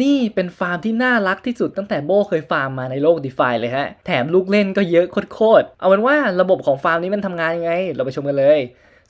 นี่เป็นฟาร์มที่น่ารักที่สุดตั้งแต่โบเคยฟาร์มมาในโลก d e f i เลยฮะ แถมลูกเล่นก็เยอะโคตรๆ เอาเป็นว่าระบบของฟาร์มนี้มันทำงานยังไง เราไปชมกันเลย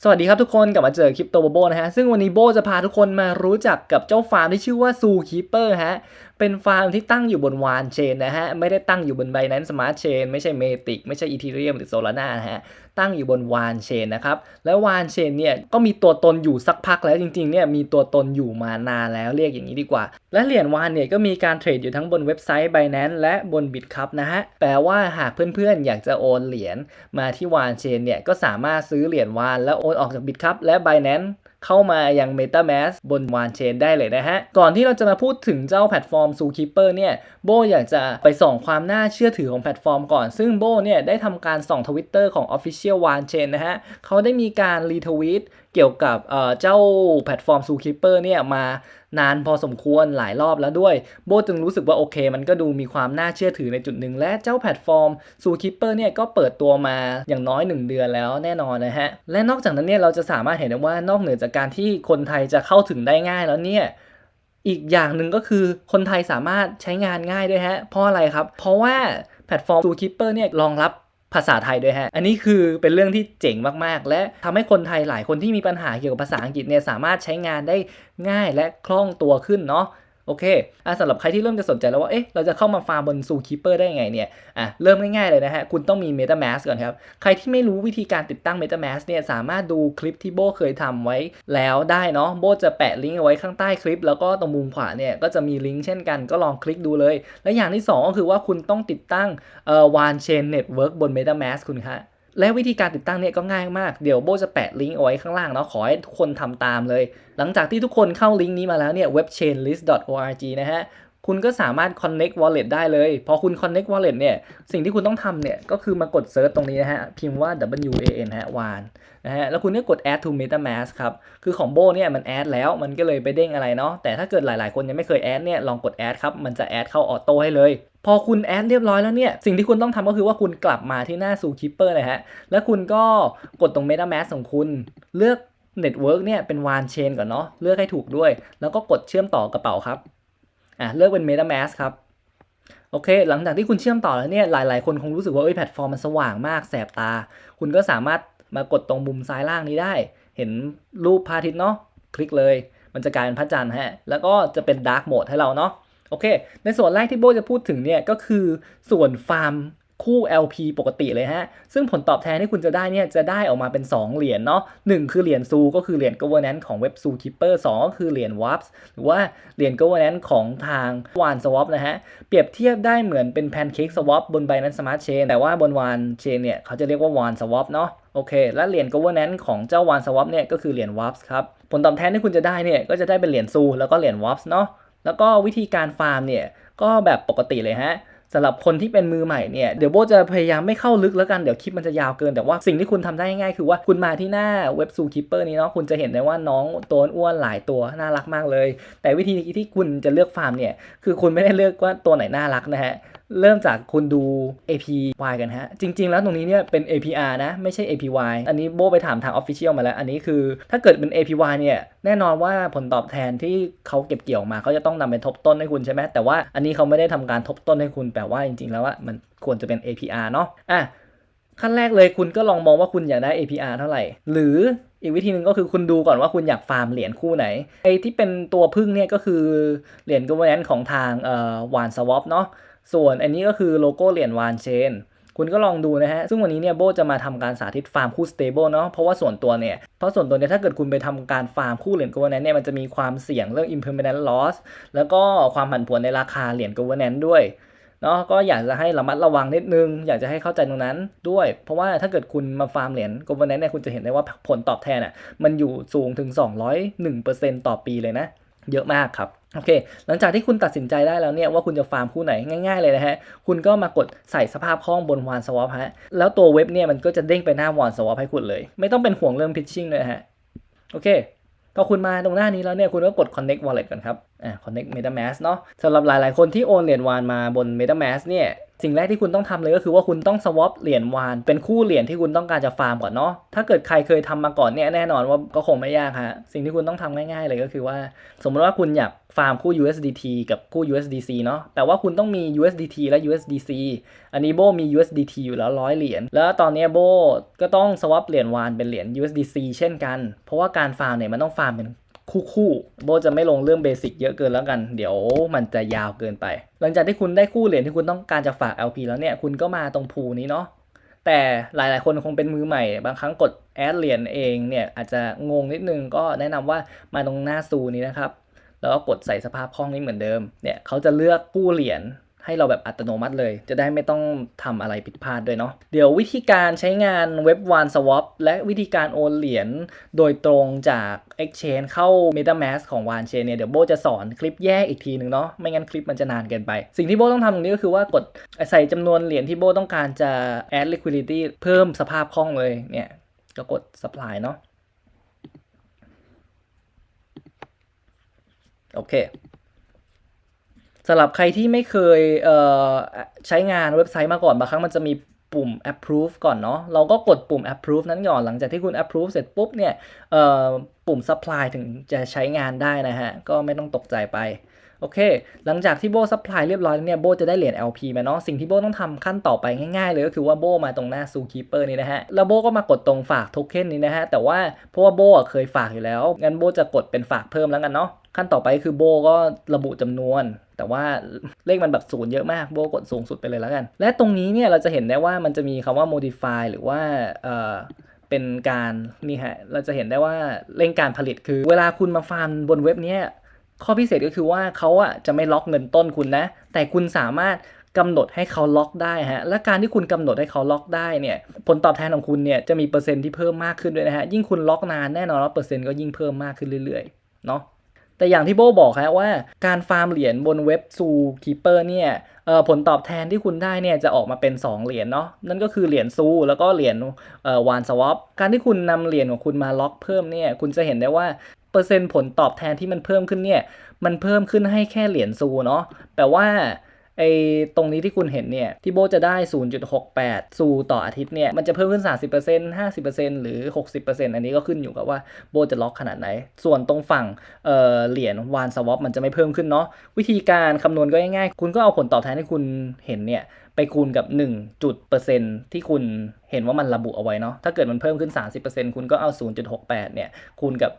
สวัสดีครับทุกคนกลับมาเจอคลิปโตโบนะฮะ ซึ่งวันนี้โบจะพาทุกคนมารู้จักกับเจ้าฟาร์มที่ชื่อว่าซูคีเปอร์ฮะ เป็นฟาร์มที่ตั้งอยู่บนวานเชนนะฮะ ไม่ได้ตั้งอยู่บนไบนั้นสมาร์ทเชนไม่ใช่เมติกไม่ใช่อีทีเรียมหรือโซลาร่านะฮะ ตั้งอยู่บนวานเชนนะครับ แล้ววานเชนเนี่ยก็มีตัวตนอยู่สักพักแล้วจริงๆเนี่ยมีตัวตนอยู่มานานแล้วเรียกอย่างนี้ดีกว่า และเหรียญวานเนี่ยก็มีการเทรดอยู่ทั้งบนเว็บไซต์ Binance และบน Bitcup นะฮะ แปลว่าหากเพื่อนๆ อยากจะโอนเหรียญมาที่วานเชนเนี่ยก็สามารถซื้อเหรียญวานแล้วโอนออกจาก Bitcup และ Binance เข้ามายัง MetaMask บนวานเชนได้เลยนะฮะ ก่อนที่เราจะมาพูดถึงเจ้าแพลตฟอร์ม Zookeeper เนี่ยโบอยากจะไปส่องความน่าเชื่อถือของแพลตฟอร์มก่อน ซึ่งโบเนี่ยได้ทำการส่องทวิตเตอร์ของ Official วานเชนนะฮะเขาได้มีการรีทวีต เกี่ยวกับเจ้าแพลตฟอร์ม Zookeeper เนี่ยมานานพอสมควรหลายรอบแล้วด้วย โบจึงรู้สึกว่าโอเค มันก็ดูมีความน่าเชื่อถือในจุดหนึ่งและเจ้าแพลตฟอร์ม Zookeeper เนี่ยก็เปิดตัวมาอย่างน้อย 1 เดือนแล้วแน่นอนนะฮะ และนอกจากนั้นเนี่ยเราจะสามารถเห็นได้ว่านอกเหนือจากการที่คนไทยจะเข้าถึงได้ง่ายแล้วเนี่ยอีกอย่างหนึ่งก็คือคนไทยสามารถใช้งานง่ายด้วยฮะ เพราะอะไรครับ เพราะว่าแพลตฟอร์ม Zookeeper เนี่ยรองรับ ภาษาไทยด้วยฮะ อันนี้คือเป็นเรื่องที่เจ๋งมากๆ และทำให้คนไทยหลายคนที่มีปัญหาเกี่ยวกับภาษาอังกฤษเนี่ยสามารถใช้งานได้ง่ายและคล่องตัวขึ้นเนาะ โอเคอะสำหรับใครที่เริ่มจะสนใจแล้วว่า เอ๊ะ เราจะเข้ามาฟาร์มบน Zookeeper ได้ยังไงเนี่ย อะ เริ่มง่ายๆเลยนะฮะ คุณต้องมี MetaMask ก่อนครับ ใครที่ไม่รู้วิธีการติดตั้ง MetaMask เนี่ย สามารถดูคลิปที่โบเคยทำไว้แล้วได้เนาะ โบจะแปะลิงก์เอาไว้ข้างใต้คลิป แล้วก็ตรงมุมขวาเนี่ย ก็จะมีลิงก์เช่นกัน ก็ลองคลิกดูเลย และอย่างที่ 2 ก็คือว่าคุณต้องติดตั้งเอ่อ WAN Chain Network บน MetaMask คุณคะ และวิธีการติดตั้งเนี่ยก็ง่ายมาก เดี๋ยวโบจะแปะลิงก์เอาไว้ข้างล่างเนาะ ขอให้ทุกคนทำตามเลย หลังจากที่ทุกคนเข้าลิงก์นี้มาแล้วเนี่ย webchainlist.org นะฮะ คุณก็สามารถ connect wallet ได้เลย พอคุณ connect wallet เนี่ย สิ่งที่คุณต้องทำเนี่ย ก็คือมากด search ตรงนี้นะฮะ พิมพ์ว่า WAN ฮะ WAN นะฮะ แล้วคุณก็กด add to metamask ครับ คือของโบเนี่ยมัน add แล้ว มันก็เลยไปเด้งอะไรเนาะ แต่ถ้าเกิดหลาย ๆ คนยังไม่เคย add เนี่ย ลองกด add ครับ มันจะ add เข้าออโต้ให้เลย พอคุณ add เรียบร้อยแล้วเนี่ย สิ่งที่คุณต้องทำก็คือว่าคุณกลับมาที่หน้า Zookeeper นะฮะ แล้วคุณก็กดตรง metamask ของคุณ เลือก network เนี่ยเป็น WAN chain ก่อนเนาะ เลือกให้ถูกด้วย แล้วก็กดเชื่อมต่อกระเป๋าครับ อะเลือกเป็น MetaMask ครับโอเค หลังจากที่คุณเชื่อมต่อแล้วเนี่ย หลาย ๆ คนคงรู้สึกว่าเอ้ยแพลตฟอร์มมันสว่างมาก แสบตา คุณก็สามารถมากดตรงมุมซ้ายล่างนี้ได้ เห็นรูปพระอาทิตย์เนาะ คลิกเลย มันจะกลายเป็นพระจันทร์ฮะ แล้วก็จะเป็น Dark Mode ให้เราเนาะ โอเค ในส่วนแรกที่โบจะพูดถึงเนี่ยก็คือส่วนฟาร์มคู่ LP ปกติเลยฮะ ซึ่งผลตอบแทนที่คุณจะได้เนี่ยจะได้ออกมาเป็น 2 เหรียญเนาะหคือเหรียญซูก็คือเหรียญ governance ของเว็บ Zookeeper 2ก็คือเหรียญ WAPS หรือว่าเหรียญ governance ของทาง WAN Swap นะฮะ เปรียบเทียบได้เหมือนเป็น Pancake Swap บน Binance Smart Chain แต่ว่าบน WAN Chain เนี่ยเขาจะเรียกว่า WAN Swap เนาะโอเค และเหรียญ governance ของเจ้า WAN Swap เนี่ยก็คือเหรียญ WAPS ครับ ผลตอบแทนที่คุณจะได้เนี่ยก็จะได้เป็นเหรียญซูแล้วก็เหรียญ WAPS เนาะ แล้วก็วิธีการฟาร์มเนี่ยก็แบบปกติเลยฮะสำหรับคนที่เป็นมือใหม่เนี่ยเดี๋ยวโบจะพยายามไม่เข้าลึกแล้วกันเดี๋ยวคลิปมันจะยาวเกินแต่ว่าสิ่งที่คุณทำได้ง่ายๆคือว่าคุณมาที่หน้าเว็บซูคิปเปอร์นี้เนาะคุณจะเห็นได้ว่าน้องตัวอ้วนหลายตัวน่ารักมากเลย แต่วิธีที่คุณจะเลือกฟาร์มเนี่ยคือคุณไม่ได้เลือกว่าตัวไหนน่ารักนะฮะ เริ่มจากคุณดู APY กันฮะ จริง ๆ แล้วตรงนี้เนี่ยเป็น APR นะ ไม่ใช่ APY อันนี้โบไปถามทาง Official มาแล้ว อันนี้คือถ้าเกิดเป็น APY เนี่ยแน่นอนว่าผลตอบแทนที่เขาเก็บเกี่ยวมาเขาจะต้องนำไปทบต้นให้คุณใช่ไหมแต่ว่าอันนี้เขาไม่ได้ทำการทบต้นให้คุณแปลว่าจริง ๆ แล้วว่ามันควรจะเป็น APR เนาะอะขั้นแรกเลยคุณก็ลองมองว่าคุณอยากได้ APR เท่าไหร่ หรืออีกวิธีหนึ่งก็คือคุณดูก่อนว่าคุณอยากฟาร์มเหรียญคู่ไหน ไอ้ที่เป็นตัวพึ่งเนี่ยก็คือเหรียญ governance ของทางเอ่อ WAN Swap เนาะ ส่วนอันนี้ก็คือโลโก้เหรียญวานเชน คุณก็ลองดูนะฮะ ซึ่งวันนี้เนี่ยโบจะมาทำการสาธิตฟาร์มคู่ stable เนาะ เพราะว่าส่วนตัวเนี่ย เพราะส่วนตัวเนี่ยถ้าเกิดคุณไปทำการฟาร์มคู่เหรียญ governance เนี่ยมันจะมีความเสี่ยงเรื่อง impermanent loss แล้วก็ความผันผวนในราคาเหรียญ governance ด้วยเนาะก็อยากจะให้ระมัดระวังนิดนึง อยากจะให้เข้าใจตรงนั้นด้วย เพราะว่าถ้าเกิดคุณมาฟาร์มเหรียญ governance เนี่ยคุณจะเห็นได้ว่าผลตอบแทนอะมันอยู่สูงถึง 201%ต่อปีเลยนะ เยอะมากครับโอเค หลังจากที่คุณตัดสินใจได้แล้วเนี่ยว่าคุณจะฟาร์มคู่ไหนง่าย ๆเลยนะฮะ คุณก็มากดใส่สภาพคล่องบนวานสวอปฮะ แล้วตัวเว็บเนี่ยมันก็จะเด้งไปหน้าวานสวอปให้คุณเลย ไม่ต้องเป็นห่วงเรื่องพิชชิ่งเลยฮะ โอเค พอคุณมาตรงหน้านี้แล้วเนี่ยคุณก็กด connect wallet ก่อนครับ อ่า connect metamask เนาะสำหรับหลายๆคนที่โอนเหรียญวานมาบน metamask เนี่ย สิ่งแรกที่คุณต้องทำเลยก็คือว่าคุณต้อง swap เหรียญวาน เป็นคู่เหรียญที่คุณต้องการจะฟาร์มก่อนเนาะถ้าเกิดใครเคยทำมาก่อนเนี่ยแน่นอนว่าก็คงไม่ยากฮะสิ่งที่คุณต้องทำง่ายๆเลยก็คือว่า สมมติว่าคุณอยากฟาร์มคู่ USDT กับคู่ USDC เนาะแต่ว่าคุณต้องมี USDT และ USDC อันนี้โบมี USDT อยู่แล้วร้อยเหรียญแล้วตอนนี้โบก็ต้อง swap เหรียญวานเป็นเหรียญ USDC เช่นกัน เพราะว่าการฟาร์มเนี่ยมันต้องฟาร์มเป็น คู่คู่ๆโบจะไม่ลงเรื่องเบสิกเยอะเกินแล้วกัน เดี๋ยวมันจะยาวเกินไป หลังจากที่คุณได้คู่เหรียญที่คุณต้องการจะฝาก LP แล้วเนี่ยคุณก็มาตรงพูนี้เนาะแต่หลาย ๆ คนคงเป็นมือใหม่ บางครั้งกดแอดเหรียญเองเนี่ยอาจจะงงนิดนึงก็แนะนำว่ามาตรงหน้าซูนี้นะครับ แล้วก็กดใส่สภาพคล่องนี้เหมือนเดิมเนี่ยเขาจะเลือกกู้เหรียญ ให้เราแบบอัตโนมัติเลย จะได้ไม่ต้องทำอะไรผิดพลาดด้วยเนาะเดี๋ยววิธีการใช้งานเว็บ One Swap และวิธีการโอนเหรียญโดยตรงจาก Exchange เข้า MetaMask ของ One Chain เนี่ยเดี๋ยวโบจะสอนคลิปแยกอีกทีหนึ่งเนาะไม่งั้นคลิปมันจะนานเกินไป สิ่งที่โบต้องทำตรงนี้ก็คือว่ากดใส่จำนวนเหรียญที่โบต้องการจะ add liquidity เพิ่มสภาพคล่องเลยเนี่ยก็กด supply เนาะโอเค สำหรับใครที่ไม่เคยเใช้งานเว็บไซต์มาก่อนบางครั้งมันจะมีปุ่ม approve ก่อนเนาะเราก็กดปุ่ม approve นั้นก่อนหลังจากที่คุณ approve เสร็จปุ๊บเนี่ยปุ่ม supply ถึงจะใช้งานได้นะฮะ ก็ไม่ต้องตกใจไปโอเค หลังจากที่โบ supply เรียบร้อยเนี่ยโบจะได้เหรียญ LP มาเนาะ สิ่งที่โบต้องทำขั้นต่อไปง่ายๆเลยก็คือว่าโบมาตรงหน้า Zookeeper นี่นะฮะ แล้วโบก็มากดตรงฝากโทเค็นนี้นะฮะ แต่ว่าเพราะว่าโบเคยฝากอยู่แล้ว งั้นโบจะกดเป็นฝากเพิ่มแล้วกันเนาะ ขั้นต่อไปคือโบก็ระบุจำนวน แต่ว่าเลขมันแบบศูนย์เยอะมากโบกดสูงสุดไปเลยแล้วกัน และตรงนี้เนี่ยเราจะเห็นได้ว่ามันจะมีคำว่า modify หรือว่าเอ่อเป็นการนี่ฮะเราจะเห็นได้ว่าเร่งการผลิตคือ เวลาคุณมาฟาร์มบนเว็บเนี้ยข้อพิเศษก็คือว่าเขาอะจะไม่ล็อกเงินต้นคุณนะ แต่คุณสามารถกำหนดให้เขาล็อกได้ฮะ และการที่คุณกำหนดให้เขาล็อกได้เนี่ย ผลตอบแทนของคุณเนี่ยจะมีเปอร์เซ็นต์ที่เพิ่มมากขึ้นด้วยนะฮะ ยิ่งคุณล็อกนานแน่นอนว่าเปอร์เซ็นต์ก็ยิ่งเพิ่มมากขึ้นเรื่อยๆ เนาะ แต่อย่างที่โบบอกฮะว่าการฟาร์มเหรียญบนเว็บซูคีเปอร์เนี่ยผลตอบแทนที่คุณได้เนี่ยจะออกมาเป็น 2 เหรียญเนาะนั่นก็คือเหรียญซูแล้วก็เหรียญวานสวอปการที่คุณนำเหรียญของคุณมาล็อกเพิ่มเนี่ยคุณจะเห็นได้ว่าเปอร์เซ็นต์ผลตอบแทนที่มันเพิ่มขึ้นเนี่ยมันเพิ่มขึ้นให้แค่เหรียญซูเนาะแต่ว่า อ้ตรงนี้ที่คุณเห็นเนี่ยที่โบจะได้ 0.68 ซูต่ออาทิตย์เนี่ยมันจะเพิ่มขึ้น 30% 50%หรือ 60%อันนี้ก็ขึ้นอยู่กับว่าโบจะล็อกขนาดไหน ส่วนตรงฝั่งเออเหรียญวานสวอปมันจะไม่เพิ่มขึ้นเนาะวิธีการคำนวณก็ง่ายๆ คุณก็เอาผลตอบแทนที่คุณเห็นเนี่ยไปคูณกับ 1 จุดเปอร์เซ็นต์ที่คุณเห็นว่ามันระบุเอาไว้เนาะ ถ้าเกิดมันเพิ่มขึ้น 30%คุณก็เอา 0.68 เนี่ย คูณกับ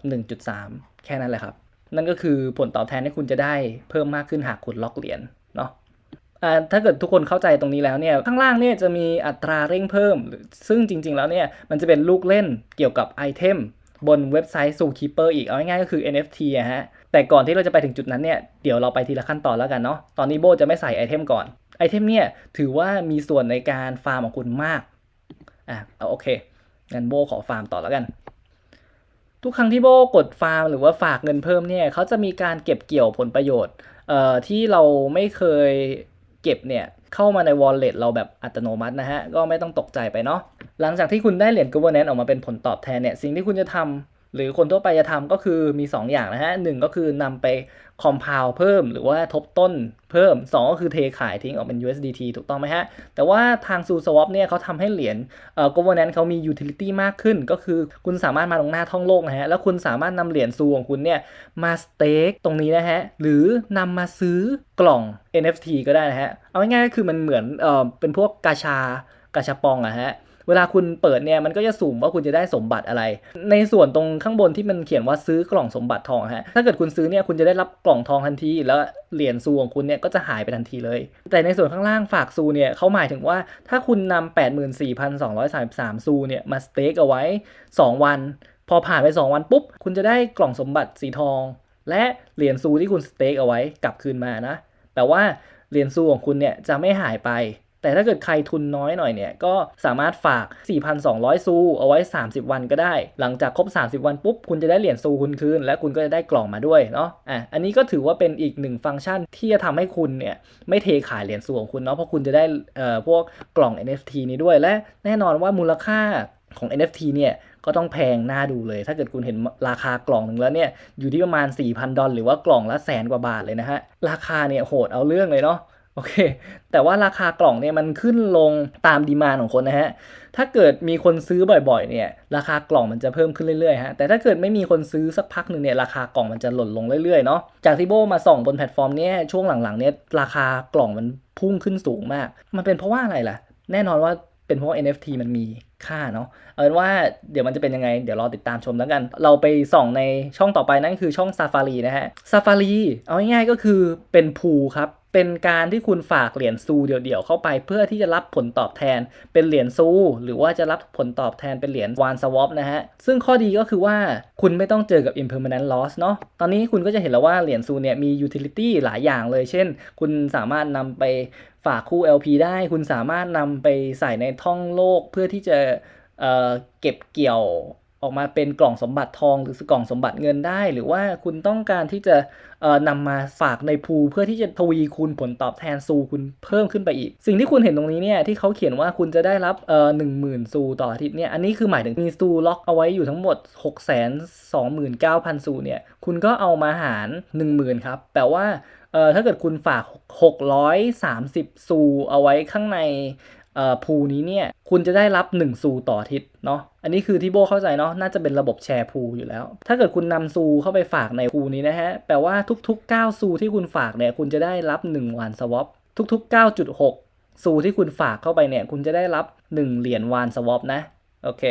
1.3 แค่นั้นแหละครับ นั่นก็คือผลตอบแทนที่คุณจะได้เพิ่มมากขึ้นหากคุณล็อกเหรียญเนาะ ถ้าเกิดทุกคนเข้าใจตรงนี้แล้วเนี่ยข้างล่างเนี่ยจะมีอัตราเร่งเพิ่ม ซึ่งจริง ๆ แล้วเนี่ยมันจะเป็นลูกเล่นเกี่ยวกับไอเทมบนเว็บไซต์ Zookeeper อีก เอาง่ายๆก็คือ NFT อะฮะ แต่ก่อนที่เราจะไปถึงจุดนั้นเนี่ย เดี๋ยวเราไปทีละขั้นตอนแล้วกันเนาะ ตอนนี้โบจะไม่ใส่ไอเทมก่อน ไอเทมเนี่ยถือว่ามีส่วนในการฟาร์มของคุณมาก อะ เอาโอเค งั้นโบขอฟาร์มต่อแล้วกัน ทุกครั้งที่โบกดฟาร์มหรือว่าฝากเงินเพิ่มเนี่ยเขาจะมีการเก็บเกี่ยวผลประโยชน์ เอ่อ ที่เราไม่เคย เก็บเนี่ยเข้ามาใน wallet เราแบบอัตโนมัตินะฮะ ก็ไม่ต้องตกใจไปเนาะหลังจากที่คุณได้เหรียญ governance ออกมาเป็นผลตอบแทนเนี่ย สิ่งที่คุณจะทำ หรือคนทั่วไปจะทำก็คือมี 2 อย่างนะฮะหนึ่งก็คือนำไป compound เพิ่มหรือว่าทบต้นเพิ่ม 2 ก็คือเทขายทิ้งออกเป็น USDT ถูกต้องไหมฮะ แต่ว่าทาง Zoo Swap เนี่ยเขาทำให้เหรียญเอ่อ governance เขามี utility มากขึ้น ก็คือคุณสามารถมาตรงหน้าท่องโลกนะฮะ แล้วคุณสามารถนำเหรียญซูของคุณเนี่ยมาสเต็กตรงนี้นะฮะ หรือนำมาซื้อกล่อง NFT ก็ได้นะฮะ เอาง่ายๆก็คือมันเหมือนเอ่อเป็นพวกกาชากาชาปองอะฮะ เวลาคุณเปิดเนี่ยมันก็จะสุ่มว่าคุณจะได้สมบัติอะไร ในส่วนตรงข้างบนที่มันเขียนว่าซื้อกล่องสมบัติทองฮะถ้าเกิดคุณซื้อเนี่ยคุณจะได้รับกล่องทองทันที แล้วเหรียญซูของคุณเนี่ยก็จะหายไปทันทีเลย แต่ในส่วนข้างล่างฝากซูเนี่ยเขาหมายถึงว่าถ้าคุณนำ84,233 ซูเนี่ยมาสเต็กเอาไว้ 2 วัน พอผ่านไป 2 วันปุ๊บคุณจะได้กล่องสมบัติสีทอง และเหรียญซูที่คุณสเต็กเอาไว้กลับคืนมานะแปลว่าเหรียญซูของคุณเนี่ยจะไม่หายไป แต่ถ้าเกิดใครทุนน้อยหน่อยเนี่ย ก็สามารถฝาก 4,200 ซูเอาไว้ 30 วันก็ได้ หลังจากครบ 30 วันปุ๊บ คุณจะได้เหรียญซูคุณคืน และคุณก็จะได้กล่องมาด้วยเนาะอะอันนี้ก็ถือว่าเป็นอีกหนึ่งฟังก์ชันที่จะทำให้คุณเนี่ยไม่เทขายเหรียญซูของคุณเนาะเพราะคุณจะได้เอ่อพวกกล่อง NFT นี้ด้วยและแน่นอนว่ามูลค่าของ NFT เนี่ยก็ต้องแพงน่าดูเลย ถ้าเกิดคุณเห็นราคากล่องหนึ่งแล้วเนี่ยอยู่ที่ประมาณ 4,000 ดอลหรือว่ากล่องละแสนกว่าบาทเลยนะฮะ ราคาเนี่ยโหดเอาเรื่องเลยเนาะ โอเค แต่ว่าราคากล่องเนี่ยมันขึ้นลงตามดีมานของคนนะฮะ ถ้าเกิดมีคนซื้อบ่อยๆ เนี่ย ราคากล่องมันจะเพิ่มขึ้นเรื่อยๆฮะ แต่ถ้าเกิดไม่มีคนซื้อสักพักหนึ่งเนี่ย ราคากล่องมันจะหล่นลงเรื่อยๆ เนาะ จากที่โบมาส่องบนแพลตฟอร์มเนี่ยช่วงหลังๆ เนี่ยราคากล่องมันพุ่งขึ้นสูงมาก มันเป็นเพราะว่าอะไรล่ะ แน่นอนว่าเป็นเพราะ NFT มันมีค่าเนาะ เอาเป็นว่าเดี๋ยวมันจะเป็นยังไง เดี๋ยวรอติดตามชมแล้วกัน เราไปส่องในช่องต่อไปนั่นคือช่อง Safari นะฮะ Safari เอาง่ายๆก็คือเป็นพูครับ เป็นการที่คุณฝากเหรียญซูเดี่ยวๆเข้าไป เพื่อที่จะรับผลตอบแทนเป็นเหรียญซู หรือว่าจะรับผลตอบแทนเป็นเหรียญวานสวอปนะฮะ ซึ่งข้อดีก็คือว่าคุณไม่ต้องเจอกับ impermanent loss เนาะตอนนี้คุณก็จะเห็นแล้วว่าเหรียญซูเนี่ยมี utility หลายอย่างเลย เช่น คุณสามารถนำไปฝากคู่ LP ได้ คุณสามารถนำไปใส่ในท่องโลกเพื่อที่จะเเก็บเกี่ยว ออกมาเป็นกล่องสมบัติทองหรือกล่องสมบัติเงินได้ หรือว่าคุณต้องการที่จะเอ่อนำมาฝากในพูเพื่อที่จะทวีคูณผลตอบแทนซูคุณเพิ่มขึ้นไปอีก สิ่งที่คุณเห็นตรงนี้เนี่ยที่เขาเขียนว่าคุณจะได้รับเอ่อหนึ่งหมื่นซูต่ออาทิตย์เนี่ยอันนี้คือหมายถึงมีซูล็อกเอาไว้อยู่ทั้งหมด 6 2 9 0 0 0 ซูเนี่ยคุณก็เอามาหาร 10,000ครับแปลว่าเอ่อถ้าเกิดคุณฝาก 630 ซูเอาไว้ข้างใน พูนี้เนี่ยคุณจะได้รับ 1 ซูต่ออาทิตย์เนาะอันนี้คือที่โบเข้าใจเนาะน่าจะเป็นระบบแชร์พูอยู่แล้ว ถ้าเกิดคุณนำซูเข้าไปฝากในพูนี้นะฮะแปลว่าทุก ๆ 9 ซูที่คุณฝากเนี่ยคุณจะได้รับ 1 วันสวอปทุก ๆ 9.6ซูที่คุณฝากเข้าไปเนี่ยคุณจะได้รับ 1 เหรียญวานสวอปนะโอเค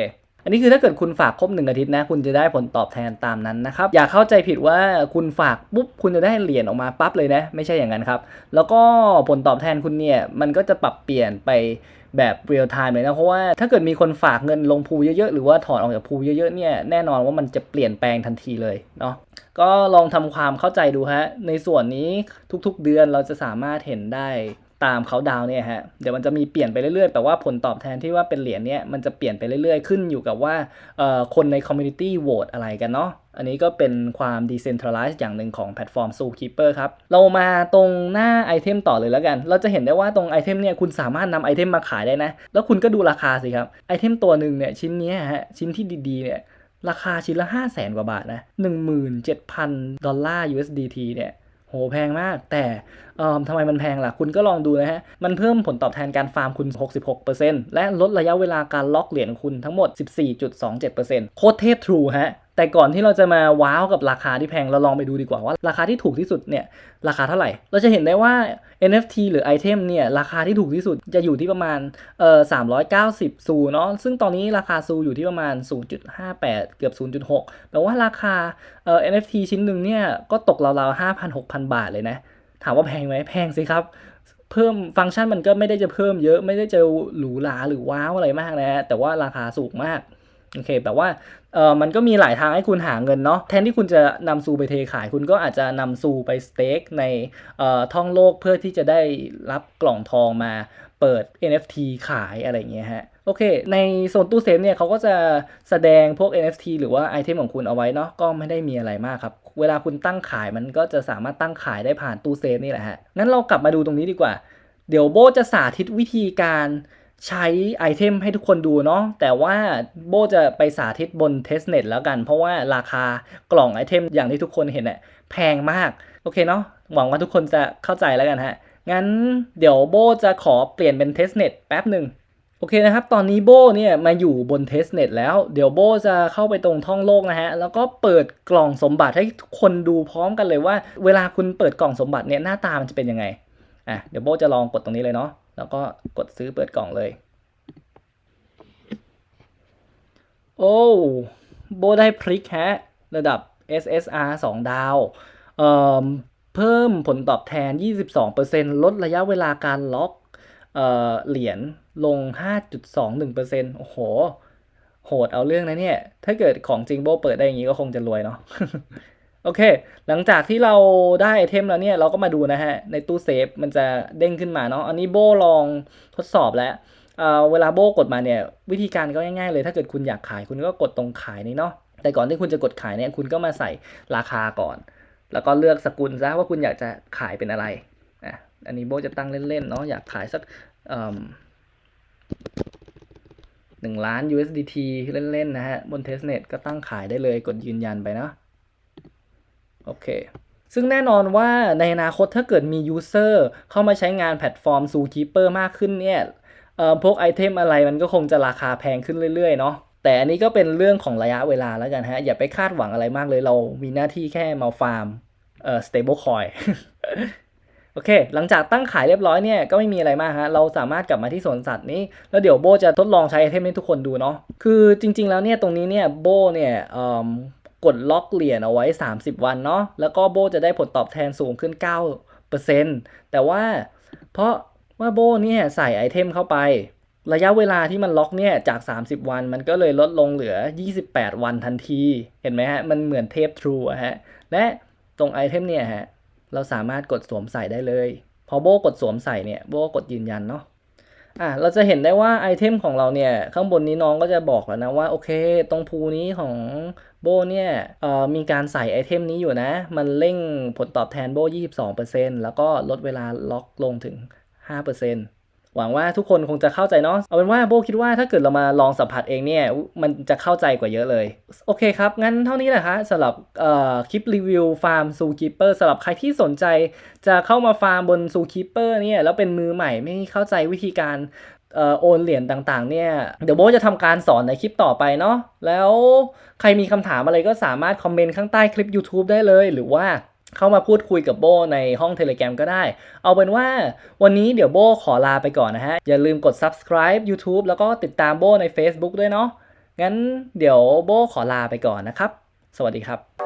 อันนี้คือถ้าเกิดคุณฝากครบหนึ่งอาทิตย์นะ คุณจะได้ผลตอบแทนตามนั้นนะครับ อย่าเข้าใจผิดว่าคุณฝากปุ๊บคุณจะได้เหรียญออกมาปั๊บเลยนะ ไม่ใช่อย่างนั้นครับ แล้วก็ผลตอบแทนคุณเนี่ย มันก็จะปรับเปลี่ยนไปแบบเรียลไทม์เลยนะ เพราะว่าถ้าเกิดมีคนฝากเงินลงพูเยอะๆ หรือว่าถอนออกจากพูเยอะๆเนี่ยแน่นอนว่ามันจะเปลี่ยนแปลงทันทีเลยเนาะก็ลองทำความเข้าใจดูฮะในส่วนนี้ทุกๆเดือนเราจะสามารถเห็นได้ ตามเขาดาวเนี่ยฮะเดี๋ยวมันจะมีเปลี่ยนไปเรื่อยๆแต่ว่าผลตอบแทนที่ว่าเป็นเหรียญเนี่ยมันจะเปลี่ยนไปเรื่อยๆ ขึ้นอยู่กับว่าคนในคอมมูนิตี้โหวตอะไรกันเนาะอันนี้ก็เป็นความ decentralized อย่างหนึ่งของแพลตฟอร์ม Zookeeper ครับ เรามาตรงหน้าไอเทมต่อเลยแล้วกัน เราจะเห็นได้ว่าตรงไอเทมเนี่ยคุณสามารถนำไอเทมมาขายได้นะ แล้วคุณก็ดูราคาสิครับ ไอเทมตัวหนึ่งเนี่ยชิ้นนี้ฮะชิ้นที่ดีๆเนี่ยราคาชิ้นละ 5 0 0แสนกว่าบาทนะ 17,000 ดอลลาร์ USDT เนี่ย โหแพงมาก แต่เอ่อทำไมมันแพงล่ะ คุณก็ลองดูนะฮะ มันเพิ่มผลตอบแทนการฟาร์มคุณ 66%และลดระยะเวลาการล็อกเหรียญคุณทั้งหมด 14.27%โคตรเทพทรูฮะ แต่ก่อนที่เราจะมาว้าวกับราคาที่แพงเราลองไปดูดีกว่าว่า ราคาที่ถูกที่สุดเนี่ยราคาเท่าไหร่ เราจะเห็นได้ว่า NFT หรือไอเทมเนี่ยราคาที่ถูกที่สุดจะอยู่ที่ประมาณเอ่อ390ซูเนาะซึ่งตอนนี้ราคาซูอยู่ที่ประมาณ 0.58 เกือบ 0.6แปลว่าราคาเอ่อ NFT ชิ้นหนึ่งเนี่ยก็ตกราวๆ5,000 6,000บาทเลยนะ ถามว่าแพงไหมแพงสิครับเพิ่มฟังก์ชันมันก็ไม่ได้จะเพิ่มเยอะไม่ได้จะหรูหราหรือว้าวอะไรมากนะฮะแต่ว่าราคาสูงมาก โอเคแบบว่าเออมันก็มีหลายทางให้คุณหาเงินเนาะแทนที่คุณจะนำซูไปเทขาย คุณก็อาจจะนำซูไปสเต็กในเอ่อท่องโลกเพื่อที่จะได้รับกล่องทองมาเปิด NFT ขายอะไรเงี้ยฮะโอเค ในโซนตู้เซฟเนี่ยเขาก็จะแสดงพวก NFT หรือว่าไอเทมของคุณเอาไว้เนาะก็ไม่ได้มีอะไรมากครับ เวลาคุณตั้งขายมันก็จะสามารถตั้งขายได้ผ่านตู้เซฟนี่แหละฮะงั้นเรากลับมาดูตรงนี้ดีกว่า เดี๋ยวโบจะสาธิตวิธีการ ใช้ไอเทมให้ทุกคนดูเนาะแต่ว่าโบจะไปสาธิตบนเทสเน็ตแล้วกัน เพราะว่าราคากล่องไอเทมอย่างที่ทุกคนเห็นเนี่ยแพงมาก โอเคเนาะหวังว่าทุกคนจะเข้าใจแล้วกันฮะ งั้นเดี๋ยวโบจะขอเปลี่ยนเป็นเทสเน็ตแป๊บหนึ่งโอเคนะครับ ตอนนี้โบเนี่ยมาอยู่บนเทสเน็ตแล้ว เดี๋ยวโบจะเข้าไปตรงท่องโลกนะฮะ แล้วก็เปิดกล่องสมบัติให้ทุกคนดูพร้อมกันเลยว่า เวลาคุณเปิดกล่องสมบัติเนี่ยหน้าตามันจะเป็นยังไง อะ เดี๋ยวโบจะลองกดตรงนี้เลยเนาะ แล้วก็กดซื้อเปิดกล่องเลย โอ้โบได้พริกฮะ ระดับ SSR 2 ดาวเอ่อเพิ่มผลตอบแทน 22%ลดระยะเวลาการล็อกเอ่อเหรียญลง 5.21%โอ้โห โหดเอาเรื่องนะเนี่ย ถ้าเกิดของจริงโบเปิดได้อย่างนี้ก็คงจะรวยเนาะ โอเค หลังจากที่เราได้ไอเทมแล้วเนี่ย เราก็มาดูนะฮะ ในตู้เซฟมันจะเด้งขึ้นมาเนาะ อันนี้โบลองทดสอบแล้วเเวลาโบกดมาเนี่ย วิธีการก็ง่ายๆเลย ถ้าเกิดคุณอยากขายคุณก็กดตรงขายนี้เนาะ แต่ก่อนที่คุณจะกดขายเนี่ย คุณก็มาใส่ราคาก่อน แล้วก็เลือกสกุลซะว่าคุณอยากจะขายเป็นอะไร อะ อันนี้โบจะตั้งเล่นๆเนาะ อยากขายสักหนึ่งล้าน USDT เล่นๆนะฮะ บน testnet ก็ตั้งขายได้เลย กดยืนยันไปเนาะ โอเค ซึ่งแน่นอนว่าในอนาคตถ้าเกิดมี user เข้ามาใช้งานแพลตฟอร์ม Zookeeper มากขึ้นเนี่ยพวกไอเทมอะไรมันก็คงจะราคาแพงขึ้นเรื่อยๆเนาะแต่อันนี้ก็เป็นเรื่องของระยะเวลาแล้วกันฮะ อย่าไปคาดหวังอะไรมากเลยเรามีหน้าที่แค่มาฟาร์มเอ่อ stable coin โอเค หลังจากตั้งขายเรียบร้อยเนี่ยก็ไม่มีอะไรมากฮะ เราสามารถกลับมาที่สวนสัตว์นี้ แล้วเดี๋ยวโบจะทดลองใช้ไอเทมให้ทุกคนดูเนาะ คือจริงๆแล้วเนี่ยตรงนี้เนี่ยโบเนี่ยเอิ่ม กดล็อกเหรียญเอาไว้ 30 วันเนาะแล้วก็โบจะได้ผลตอบแทนสูงขึ้น 9%แต่ว่าเพราะว่าโบเนี่ยใส่ไอเทมเข้าไป ระยะเวลาที่มันล็อกเนี่ยจาก 30 วันมันก็เลยลดลงเหลือ 28 วันทันที เห็นไหมฮะ มันเหมือนเทปทรูอะฮะ และตรงไอเทมเนี่ยฮะ เราสามารถกดสวมใส่ได้เลย พอโบกดสวมใส่เนี่ยโบก็กดยืนยันเนาะ อะเราจะเห็นได้ว่าไอเทมของเราเนี่ยข้างบนนี้น้องก็จะบอกแล้วนะว่าโอเค ตรงภูนี้ของโบเนี่ยเอ่อมีการใส่ไอเทมนี้อยู่นะ มันเร่งผลตอบแทนโบ 22%แล้วก็ลดเวลาล็อกลงถึง 5% หวังว่าทุกคนคงจะเข้าใจเนาะเอาเป็นว่าโบคิดว่าถ้าเกิดเรามาลองสัมผัสเองเนี่ยมันจะเข้าใจกว่าเยอะเลย โอเคครับ งั้นเท่านี้แหละฮะสำหรับคลิปรีวิวฟาร์มซูคีเปอร์สำหรับใครที่สนใจ จะเข้ามาฟาร์มบนซูคีเปอร์เนี่ยแล้วเป็นมือใหม่ไม่เข้าใจวิธีการออโอนเหรียญต่างๆ เนี่ย เดี๋ยวโบจะทำการสอนในคลิปต่อไปเนาะแล้วใครมีคำถามอะไรก็สามารถคอมเมนต์ข้างใต้คลิป YouTube ได้เลย หรือว่า เข้ามาพูดคุยกับโบในห้องเทเลแกรมก็ได้ เอาเป็นว่าวันนี้เดี๋ยวโบขอลาไปก่อนนะฮะ อย่าลืมกด subscribe YouTube แล้วก็ติดตามโบใน Facebook ด้วยเนาะ งั้นเดี๋ยวโบขอลาไปก่อนนะครับ สวัสดีครับ